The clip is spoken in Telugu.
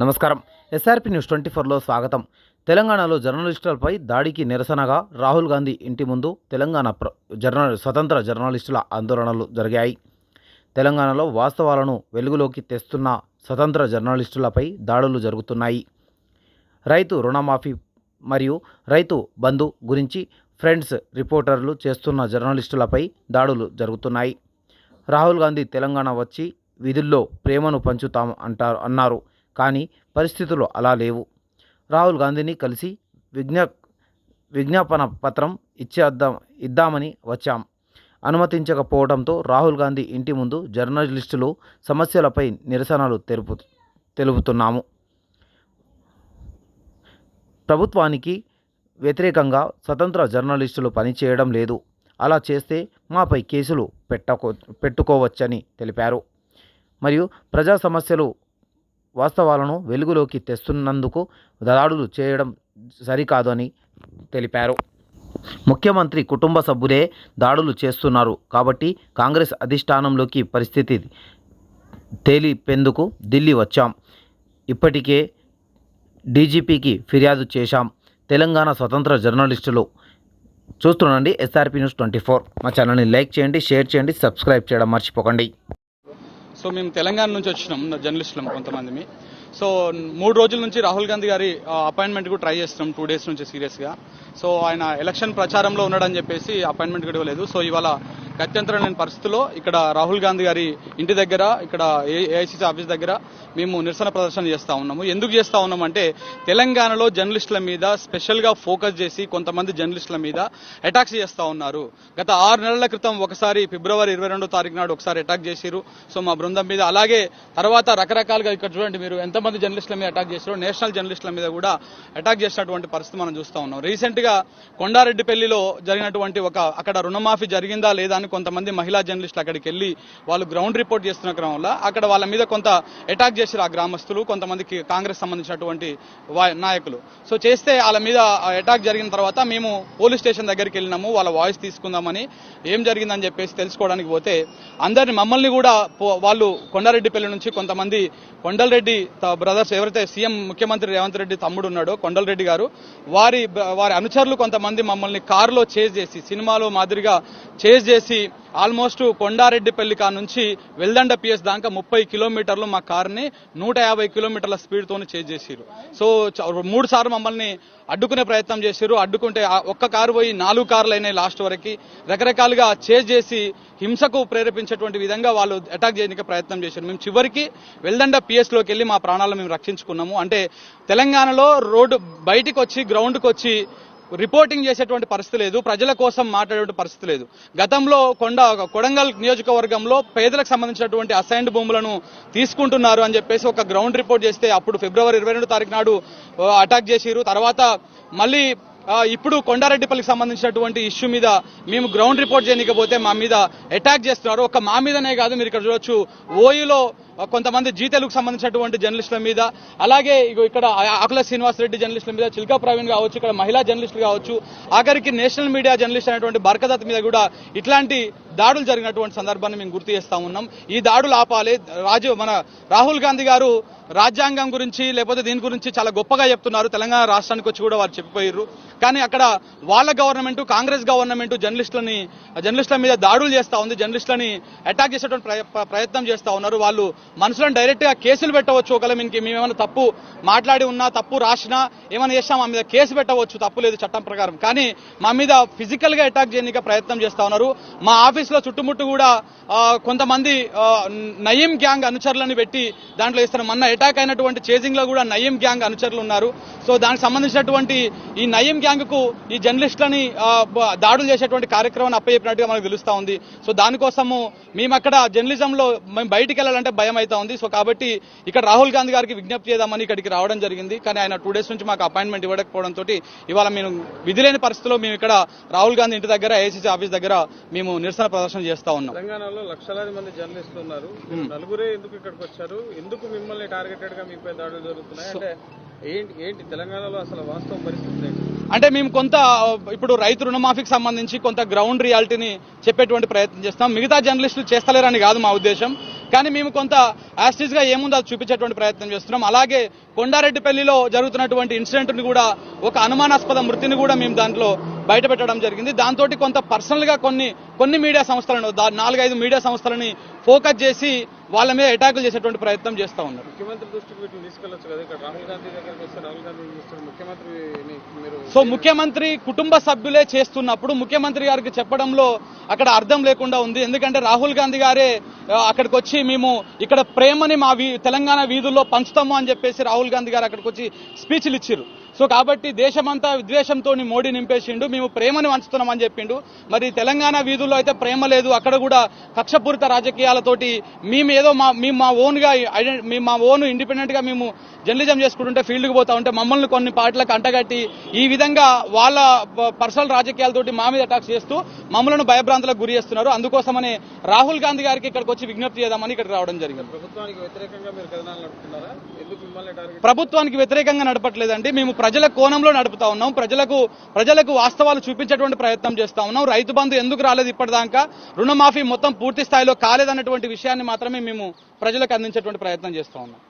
నమస్కారం. ఎస్ఆర్పి న్యూస్ ట్వంటీ ఫోర్లో స్వాగతం. తెలంగాణలో జర్నలిస్టులపై దాడికి నిరసనగా రాహుల్ గాంధీ ఇంటి ముందు తెలంగాణ ప్ర జర్నల్ స్వతంత్ర జర్నలిస్టుల ఆందోళనలు జరిగాయి. తెలంగాణలో వాస్తవాలను వెలుగులోకి తెస్తున్న స్వతంత్ర జర్నలిస్టులపై దాడులు జరుగుతున్నాయి. రైతు రుణమాఫీ మరియు రైతు బంధు గురించి ఫ్రెండ్స్ రిపోర్టర్లు చేస్తున్న జర్నలిస్టులపై దాడులు జరుగుతున్నాయి. రాహుల్ గాంధీ తెలంగాణ వచ్చి విధుల్లో ప్రేమను పంచుతాం అంటారు అన్నారు. కానీ పరిస్థితులు అలా లేవు. రాహుల్ గాంధీని కలిసి విజ్ఞా విజ్ఞాపన పత్రం ఇచ్చేద్దాం ఇద్దామని వచ్చాం. అనుమతించకపోవడంతో రాహుల్ గాంధీ ఇంటి ముందు జర్నలిస్టులు సమస్యలపై నిరసనలు తెలుపు తెలుపుతున్నాము. ప్రభుత్వానికి వ్యతిరేకంగా స్వతంత్ర జర్నలిస్టులు పనిచేయడం లేదు. అలా చేస్తే మాపై కేసులు పెట్టకో పెట్టుకోవచ్చని తెలిపారు. మరియు ప్రజా సమస్యలు వాస్తవాలను వెలుగులోకి తెస్తున్నందుకు దాడులు చేయడం సరికాదని తెలిపారు. ముఖ్యమంత్రి కుటుంబ సభ్యులే దాడులు చేస్తున్నారు కాబట్టి కాంగ్రెస్ అధిష్టానంలోకి పరిస్థితి తేలిపెందుకు ఢిల్లీ వచ్చాం. ఇప్పటికే డీజీపీకి ఫిర్యాదు చేశాం. తెలంగాణ స్వతంత్ర జర్నలిస్టులు. చూస్తుండండి ఎస్ఆర్పి న్యూస్ ట్వంటీ ఫోర్. మా ఛానల్ని లైక్ చేయండి షేర్ చేయండి సబ్స్క్రైబ్ చేయడం మర్చిపోకండి. సో మేము తెలంగాణ నుంచి వచ్చినాం జర్నలిస్టులం కొంతమంది సో మూడు రోజుల నుంచి రాహుల్ గాంధీ గారి అపాయింట్మెంట్ కూడా ట్రై చేస్తున్నాం టూ డేస్ నుంచి సీరియస్గా. సో ఆయన ఎలక్షన్ ప్రచారంలో ఉన్నాడని చెప్పేసి అపాయింట్మెంట్ కూడా ఇవ్వలేదు. సో ఇవాళ గత్యంతరం లేని పరిస్థితుల్లో ఇక్కడ రాహుల్ గాంధీ గారి ఇంటి దగ్గర ఇక్కడ ఏఐసిసి ఆఫీస్ దగ్గర మేము నిరసన ప్రదర్శన చేస్తా ఉన్నాము. ఎందుకు చేస్తా ఉన్నాం అంటే తెలంగాణలో జర్నలిస్టుల మీద స్పెషల్గా ఫోకస్ చేసి కొంతమంది జర్నలిస్టుల మీద అటాక్స్ చేస్తా ఉన్నారు. గత ఆరు నెలల క్రితం ఒకసారి ఫిబ్రవరి ఇరవై రెండో తారీఖు నాడు ఒకసారి అటాక్ చేసిరు సో మా బృందం మీద అలాగే తర్వాత రకరకాలుగా ఇక్కడ చూడండి మీరు ఎంతమంది జర్నలిస్టుల మీద అటాక్ చేశారో నేషనల్ జర్నలిస్టుల మీద కూడా అటాక్ చేసినటువంటి పరిస్థితి మనం చూస్తా ఉన్నాం. రీసెంట్గా కొండారెడ్డిపల్లిలో జరిగినటువంటి ఒక అక్కడ రుణమాఫీ జరిగిందా లేదా అని కొంతమంది మహిళా జర్నలిస్టులు అక్కడికి వెళ్ళి వాళ్ళు గ్రౌండ్ రిపోర్ట్ చేస్తున్న క్రమంలో అక్కడ వాళ్ళ మీద కొంత అటాక్ చేశారు ఆ గ్రామస్తులు కొంతమందికి కాంగ్రెస్ సంబంధించినటువంటి నాయకులు. సో చేస్తే వాళ్ళ మీద అటాక్ జరిగిన తర్వాత మేము పోలీస్ స్టేషన్ దగ్గరికి వెళ్ళినాము వాళ్ళ వాయిస్ తీసుకుందామని. ఏం జరిగిందని చెప్పేసి తెలుసుకోవడానికి పోతే అందరిని మమ్మల్ని కూడా వాళ్ళు కొండారెడ్డిపల్లి నుంచి కొంతమంది కొండలరెడ్డి బ్రదర్స్ ఎవరైతే సీఎం ముఖ్యమంత్రి రేవంత్ రెడ్డి తమ్ముడు ఉన్నాడో కొండలరెడ్డి గారు వారి వారి అనుచరులు కొంతమంది మమ్మల్ని కారులో చేజ్ చేసి సినిమాలో మాదిరిగా చేజ్ చేసి ఆల్మోస్ట్ కొండారెడ్డిపల్లి కా నుంచి వెల్దండ పిఎస్ దాకా ముప్పై కిలోమీటర్లు మా కార్ని నూట యాభై కిలోమీటర్ల స్పీడ్తో చేజ్ చేసిరు సో మూడు సార్లు మమ్మల్ని అడ్డుకునే ప్రయత్నం చేశారు అడ్డుకుంటే ఒక్క కారు పోయి నాలుగు కార్లు అయినాయి లాస్ట్ వరకు. రకరకాలుగా చేజ్ చేసి హింసకు ప్రేరేపించేటువంటి విధంగా వాళ్ళు అటాక్ చేయడానికి ప్రయత్నం చేశారు మేము చివరికి వెల్దండ పిఎస్లోకి వెళ్ళి మా ప్రాణాలను మేము రక్షించుకున్నాము. అంటే తెలంగాణలో రోడ్డు బయటికి వచ్చి గ్రౌండ్కి వచ్చి రిపోర్టింగ్ చేసేటువంటి పరిస్థితి లేదు. ప్రజల కోసం మాట్లాడేటువంటి పరిస్థితి లేదు. గతంలో కొండ కొడంగల్ నియోజకవర్గంలో పేదలకు సంబంధించినటువంటి అసైన్డ్ భూములను తీసుకుంటున్నారు అని చెప్పేసి ఒక గ్రౌండ్ రిపోర్ట్ చేస్తే అప్పుడు ఫిబ్రవరి ఇరవై రెండు తారీఖు నాడు అటాక్ చేసిరు తర్వాత మళ్ళీ ఇప్పుడు కొండారెడ్డిపల్లికి సంబంధించినటువంటి ఇష్యూ మీద మేము గ్రౌండ్ రిపోర్ట్ చేయకపోతే మా మీద అటాక్ చేస్తున్నారు. ఒక మా మీదనే కాదు మీరు ఇక్కడ చూడొచ్చు. ఓయూలో కొంతమంది జీతేలకు సంబంధించినటువంటి జర్నలిస్టుల మీద అలాగే ఇగో ఇక్కడ ఆకుల శ్రీనివాస్ రెడ్డి జర్నలిస్టుల మీద చిల్కా ప్రవీణ్ కావచ్చు ఇక్కడ మహిళా జర్నలిస్టులు కావచ్చు ఆఖరికి నేషనల్ మీడియా జర్నలిస్ట్ అయినటువంటి బర్కదత్ మీద కూడా ఇట్లాంటి దాడులు జరిగినటువంటి సందర్భాన్ని మేము గుర్తు చేస్తా ఉన్నాం. ఈ దాడులు ఆపాలి. రాజు మన రాహుల్ గాంధీ గారు రాజ్యాంగం గురించి లేకపోతే దీని గురించి చాలా గొప్పగా చెప్తున్నారు. తెలంగాణ రాష్ట్రానికి వచ్చి కూడా వారు చెప్పిపోయారు కానీ అక్కడ వాళ్ళ గవర్నమెంట్ కాంగ్రెస్ గవర్నమెంట్ జర్నలిస్టులని జర్నలిస్టుల మీద దాడులు చేస్తా ఉంది. జర్నలిస్టులని అటాక్ చేసేటువంటి ప్రయత్నం చేస్తా ఉన్నారు. వాళ్ళు మనుషులను డైరెక్ట్గా కేసులు పెట్టవచ్చు. ఒకవేళ మీకు మేమేమైనా తప్పు మాట్లాడి ఉన్నా తప్పు రాసినా ఏమైనా చేసినా మా మీద కేసు పెట్టవచ్చు. తప్పు లేదు చట్టం ప్రకారం. కానీ మా మీద ఫిజికల్గా అటాక్ చేయడానికి ప్రయత్నం చేస్తా ఉన్నారు. మా ఆఫీస్ పోలీసుల చుట్టుముట్టు కూడా కొంతమంది నయీం గ్యాంగ్ అనుచరులను పెట్టి దాంట్లో ఇస్తారు మొన్న అటాక్ అయినటువంటి చేజింగ్లో కూడా నయీం గ్యాంగ్ అనుచరులు ఉన్నారు. సో దానికి సంబంధించినటువంటి ఈ నయీం గ్యాంగ్కు ఈ జర్నలిస్టులని దాడులు చేసేటువంటి కార్యక్రమాన్ని అప్పచెప్పినట్టుగా మనకు తెలుస్తా ఉంది. సో దానికోసము మేము అక్కడ జర్నలిజంలో మేము బయటికి వెళ్ళాలంటే భయం అవుతా ఉంది. సో కాబట్టి ఇక్కడ రాహుల్ గాంధీ గారికి విజ్ఞప్తి చేద్దామని ఇక్కడికి రావడం జరిగింది. కానీ ఆయన టూ డేస్ నుంచి మాకు అపాయింట్మెంట్ ఇవ్వకపోవడంతో ఇవాళ మేము విధి లేని పరిస్థితిలో మేము ఇక్కడ రాహుల్ గాంధీ ఇంటి దగ్గర ఏసీసీ ఆఫీస్ దగ్గర మేము నిరసన ప్రదర్శన చేస్తా ఉన్నాం. తెలంగాణలో లక్షలాది మంది జర్నలిస్టులు ఉన్నారు. నలుగురే ఎందుకు ఇక్కడికి వచ్చారు? ఎందుకు మిమ్మల్ని టార్గెటెడ్గా మీపై దాడులు జరుగుతున్నాయి? అంటే ఏంటి ఏంటి తెలంగాణలో అసలు వాస్తవ పరిస్థితి ఏంటి? అంటే మేము కొంత ఇప్పుడు రైతు రుణమాఫీకి సంబంధించి కొంత గ్రౌండ్ రియాలిటీని చెప్పేటువంటి ప్రయత్నం చేస్తాం. మిగతా జర్నలిస్టులు చేస్తలేరని కాదు మా ఉద్దేశం. కానీ మేము కొంత యాస్టిస్గా ఏముందో అది చూపించేటువంటి ప్రయత్నం చేస్తున్నాం. అలాగే కొండారెడ్డిపల్లిలో జరుగుతున్నటువంటి ఇన్సిడెంట్ని కూడా ఒక అనుమానాస్పద మృతిని కూడా మేము దాంట్లో బయట పెట్టడం జరిగింది. దాంతో కొంత పర్సనల్గా కొన్ని కొన్ని మీడియా సంస్థలను నాలుగైదు మీడియా సంస్థలని ఫోకస్ చేసి వాళ్ళ మీద అటాకులు చేసేటువంటి ప్రయత్నం చేస్తా ఉన్నారు. ముఖ్యమంత్రి దృష్టికి వీటిని కదా? ఇక్కడ రాహుల్ గాంధీ దగ్గరికి వస్తే రాహుల్ గాంధీ మీరు సో ముఖ్యమంత్రి కుటుంబ సభ్యులే చేస్తున్నప్పుడు ముఖ్యమంత్రి గారికి చెప్పడంలో అక్కడ అర్థం లేకుండా ఉంది. ఎందుకంటే రాహుల్ గాంధీ గారే అక్కడికి వచ్చి మేము ఇక్కడ ప్రేమని మా తెలంగాణ వీధుల్లో పంచుతాము అని చెప్పేసి రాహుల్ గాంధీ గారు అక్కడికి వచ్చి స్పీచ్లు ఇచ్చారు సో కాబట్టి దేశమంతా విద్వేషంతో మోడీ నింపేసిండు. మేము ప్రేమని వంచుతున్నాం అని చెప్పిండు. మరి తెలంగాణ వీధుల్లో అయితే ప్రేమ లేదు. అక్కడ కూడా కక్షపూరిత రాజకీయాలతోటి మేము ఏదో మా మేము మా ఓన్గా మేము మా ఓన్ ఇండిపెండెంట్గా మేము జర్నలిజం చేసుకుంటుంటే ఫీల్డ్కి పోతా ఉంటే మమ్మల్ని కొన్ని పార్టీలకు అంటగట్టి ఈ విధంగా వాళ్ళ పర్సనల్ రాజకీయాలతోటి మా మీద అటాక్స్ చేస్తూ మమ్మల్ని భయభ్రాంతులకు గురి చేస్తున్నారు. అందుకోసమని రాహుల్ గాంధీ గారికి ఇక్కడికి వచ్చి విజ్ఞప్తి చేద్దామని ఇక్కడికి రావడం జరిగింది. ప్రభుత్వానికి వ్యతిరేకంగా మీరు ప్రభుత్వానికి వ్యతిరేకంగా నడపట్లేదండి. మేము ప్రజల కోణంలో నడుపుతా ఉన్నాం. ప్రజలకు ప్రజలకు వాస్తవాలు చూపించేటువంటి ప్రయత్నం చేస్తా ఉన్నాం. రైతు బంధు ఎందుకు రాలేదు ఇప్పటిదాకా? రుణమాఫీ మొత్తం పూర్తి స్థాయిలో కాలేదన్నటువంటి విషయాన్ని మాత్రమే మేము ప్రజలకు అందించేటువంటి ప్రయత్నం చేస్తా ఉన్నాం.